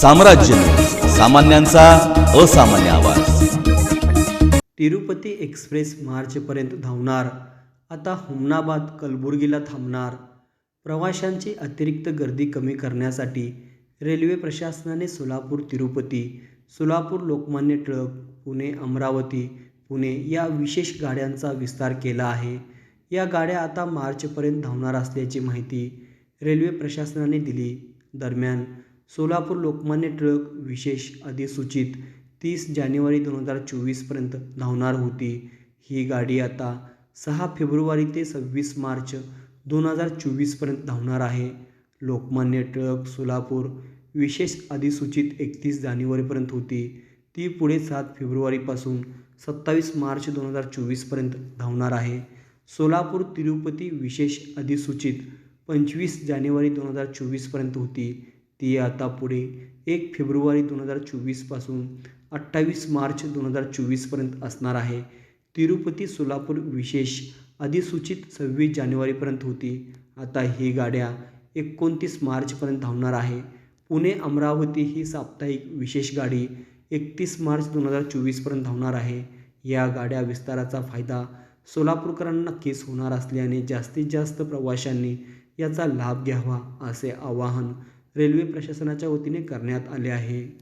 साम्राज्य. सामान्यांचा असामान्य आवाज. तिरुपती एक्सप्रेस मार्चपर्यंत धावणार. आता हुमनाबाद कलबुर्गीला थांबणार. प्रवाशांची अतिरिक्त गर्दी कमी करण्यासाठी रेल्वे प्रशासनाने सोलापूर तिरुपती सोलापूर लोकमान्य टिळक पुणे अमरावती पुणे या विशेष गाड्यांचा विस्तार केला आहे. या गाड्या आता मार्चपर्यंत धावणार असल्याची माहिती रेल्वे प्रशासनाने दिली. दरम्यान सोलापूर लोकमान्य टिळक विशेष अधिसूचित तीस जानेवारी दोन हजार चोवीसपर्यंत धावणार होती. ही गाडी आता सहा फेब्रुवारी ते सव्वीस मार्च दोन हजार चोवीसपर्यंत धावणार आहे. लोकमान्य टिळक सोलापूर विशेष अधिसूचित एकतीस जानेवारीपर्यंत होती. ती पुढे सात फेब्रुवारीपासून सत्तावीस मार्च दोन हजार चोवीसपर्यंत धावणार आहे. सोलापूर तिरुपती विशेष अधिसूचित पंचवीस जानेवारी दोन हजार चोवीसपर्यंत होती. ती आता पुढे एक फेब्रुवारी दोन हजार चोवीसपासून अठ्ठावीस मार्च दोन हजार चोवीसपर्यंत असणार आहे. तिरुपती सोलापूर विशेष अधिसूचित सव्वीस जानेवारीपर्यंत होती. आता ही गाड्या एकोणतीस मार्चपर्यंत धावणार आहे. पुणे अमरावती ही साप्ताहिक विशेष गाडी एकतीस मार्च दोन हजार चोवीसपर्यंत धावणार आहे. या गाड्या विस्ताराचा फायदा सोलापूरकरांना नक्कीच होणार असल्याने जास्तीत जास्त प्रवाशांनी याचा लाभ घ्यावा असे आवाहन रेल्वे प्रशासनाच्या वतीने करण्यात आले आहे.